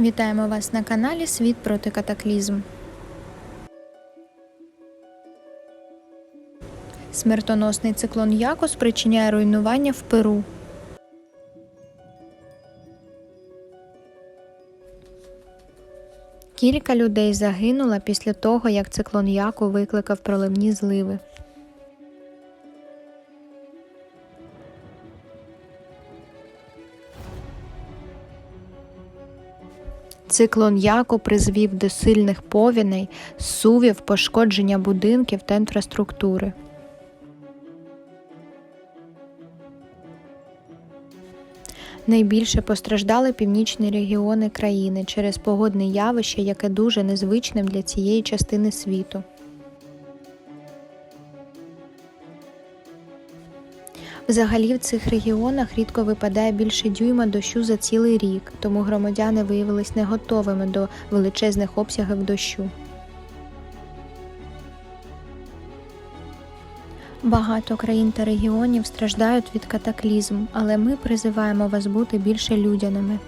Вітаємо вас на каналі Світ проти катаклізм. Смертоносний циклон Яко спричиняє руйнування в Перу. Кілька людей загинуло після того, як циклон Яко викликав проливні зливи. Циклон Яко призвів до сильних повіней, сувів, пошкодження будинків та інфраструктури. Найбільше постраждали північні регіони країни через погодне явище, яке дуже незвичним для цієї частини світу. Взагалі в цих регіонах рідко випадає більше дюйма дощу за цілий рік, тому громадяни виявились не готовими до величезних обсягів дощу. Багато країн та регіонів страждають від катаклізм, але ми призиваємо вас бути більше людяними.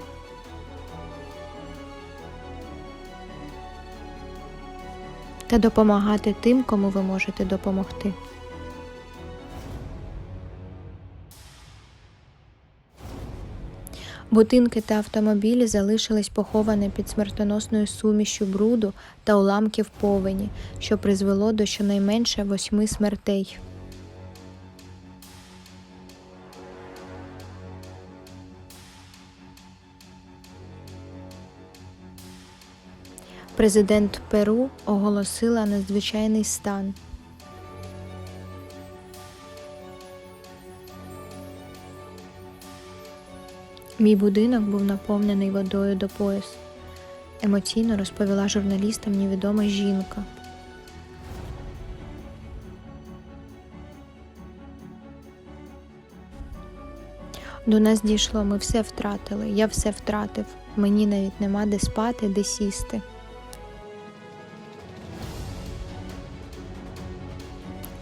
Та допомагати тим, кому ви можете допомогти. Будинки та автомобілі залишились поховані під смертоносною сумішю бруду та уламків повені, що призвело до щонайменше восьми смертей. Президент Перу оголосила надзвичайний стан. Мій будинок був наповнений водою до пояс. Емоційно розповіла журналістам невідома жінка. До нас дійшло, ми все втратили. Я все втратив. Мені навіть нема де спати, де сісти.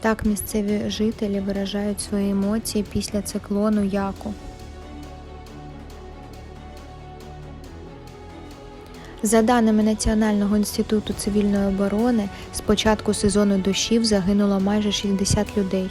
Так місцеві жителі виражають свої емоції після циклону Яку. За даними Національного інституту цивільної оборони, з початку сезону дощів загинуло майже 60 людей.